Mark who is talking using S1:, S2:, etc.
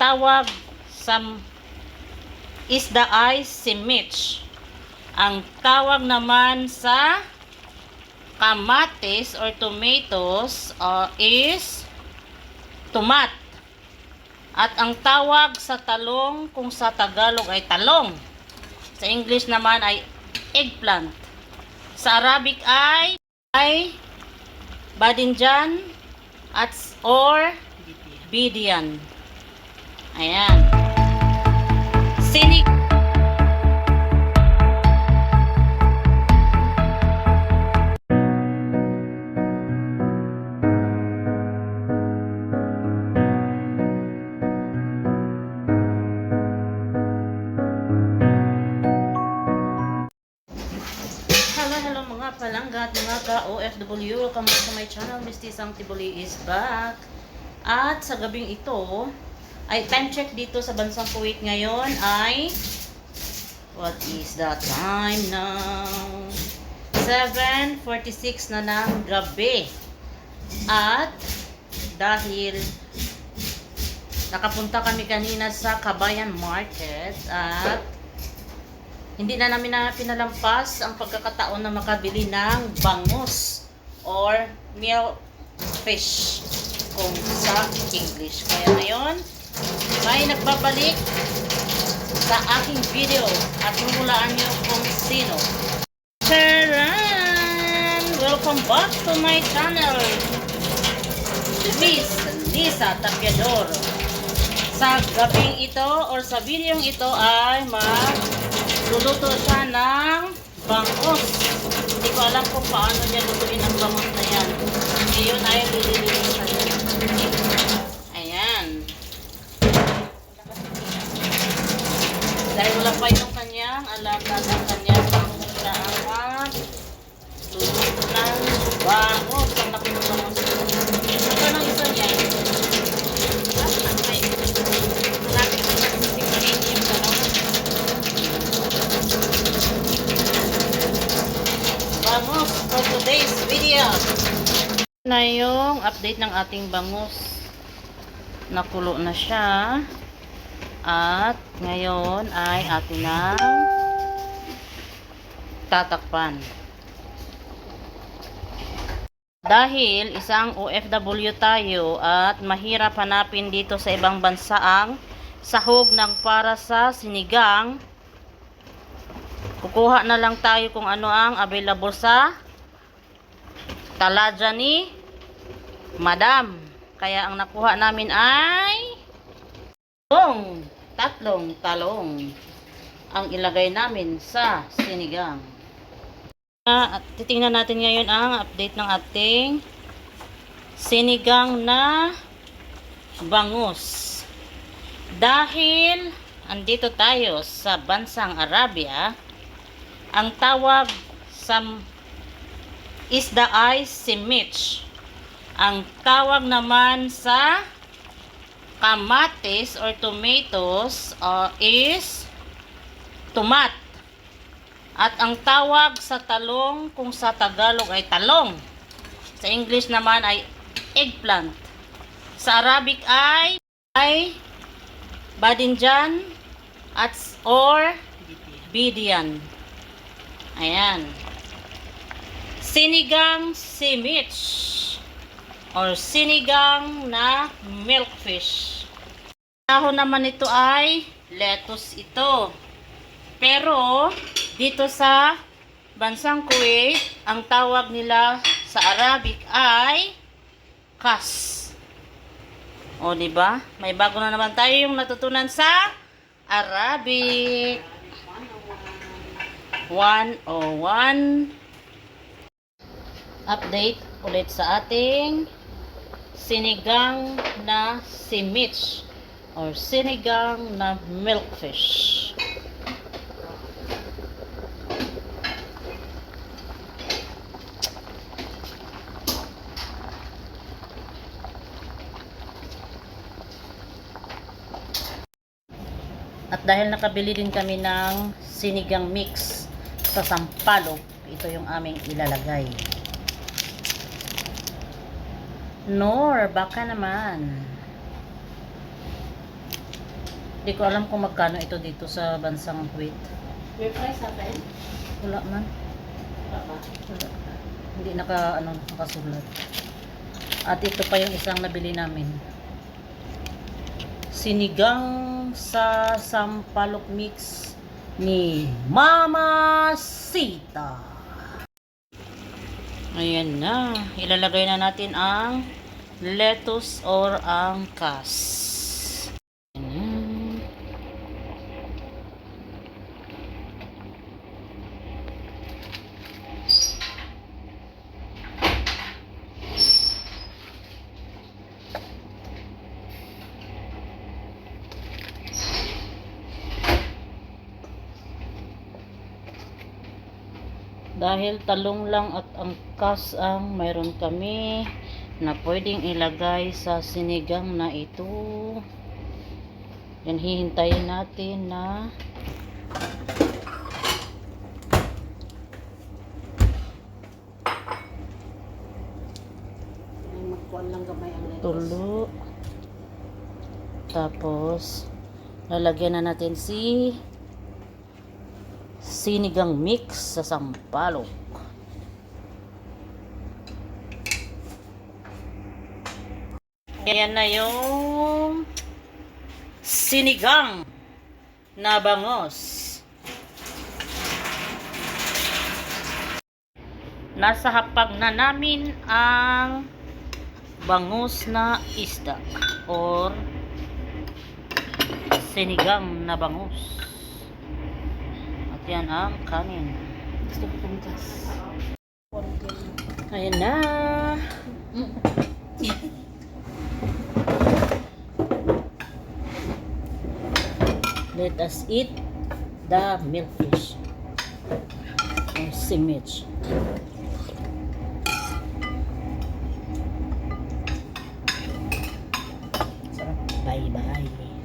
S1: tawag sa isda ay simich. Ang tawag naman sa kamatis or tomatoes uh, is tomat. At ang tawag sa talong kung sa Tagalog ay talong. Sa English naman ay eggplant. Sa Arabic ay ay badinjan at or bidian. Ayan. Sinig Hello, hello mga palangga at mga ka-OFW. Welcome back to my channel. Misty Sang Tibuli is back. At sa gabing ito, ay time check dito sa bansang Kuwait ngayon ay what is the time now? 7.46 na ng gabi. At dahil nakapunta kami kanina sa Kabayan Market at hindi na namin na pinalampas ang pagkakataon na makabili ng bangus or meal fish kung sa English. Kaya ngayon, may nagbabalik sa aking video at hulaan niyo kung sino. Charan! Welcome back to my channel! Miss Lisa Tapiador. Sa gabing ito or sa videong ito ay mag luluto siya ng bangus. Hindi ko alam kung paano niya lutuin ang bangus na yan. Ngayon ay lililimutan niya. Ayan. Dahil wala pa yung kanyang alam na ang kanyang bangus na ang mag luluto ng bangus. Ang laki ng bangus. Ito ng isa niya. Ah, ano ba yun? Malapit na yung 16 yung dalawa. Vamos for today's video. Na yung update ng ating bangus. Nakulo na siya. At ngayon ay atin na tatakpan. Dahil isang OFW tayo at mahirap hanapin dito sa ibang bansa ang sahog ng para sa sinigang Kukuha na lang tayo kung ano ang available sa taladya ni Madam. Kaya ang nakuha namin ay talong, tatlong talong ang ilagay namin sa sinigang. At titingnan natin ngayon ang update ng ating sinigang na bangus. Dahil andito tayo sa bansang Arabia, ang tawag sa isda ay simich. Ang tawag naman sa kamatis or tomatoes uh, is tomat. At ang tawag sa talong kung sa Tagalog ay talong. Sa English naman ay eggplant. Sa Arabic ay ay badinjan at or bidian. Ayan. Sinigang simich or sinigang na milkfish. Dahon naman ito ay lettuce ito. Pero dito sa bansang Kuwait, ang tawag nila sa Arabic ay kas. O, di ba? May bago na naman tayo yung natutunan sa Arabic. 101 update ulit sa ating sinigang na simich or sinigang na milkfish. At dahil nakabili din kami ng sinigang mix sa Sampalo, ito yung aming ilalagay. Nor, baka naman. Hindi ko alam kung magkano ito dito sa bansang Kuwait.
S2: May price natin?
S1: Wala man. Wala. Hindi naka, ano, nakasulat. At ito pa yung isang nabili namin. Sinigang sa sampalok mix ni Mama Sita. Ayan na. Ilalagay na natin ang lettuce or ang kas. Ayan. Dahil talong lang at angkas ang mayroon kami na pwedeng ilagay sa sinigang na ito. Yan hihintayin natin na tulo. Tapos, lalagyan na natin si sinigang mix sa sampalok. Ayan na yung sinigang na bangos. Nasa hapag na namin ang bangus na isda or sinigang na bangus yan ang ah, kanin.
S2: Gusto ko itong.
S1: Ayan na. Let us eat the milkfish. Or simage. Sarap. Bye-bye.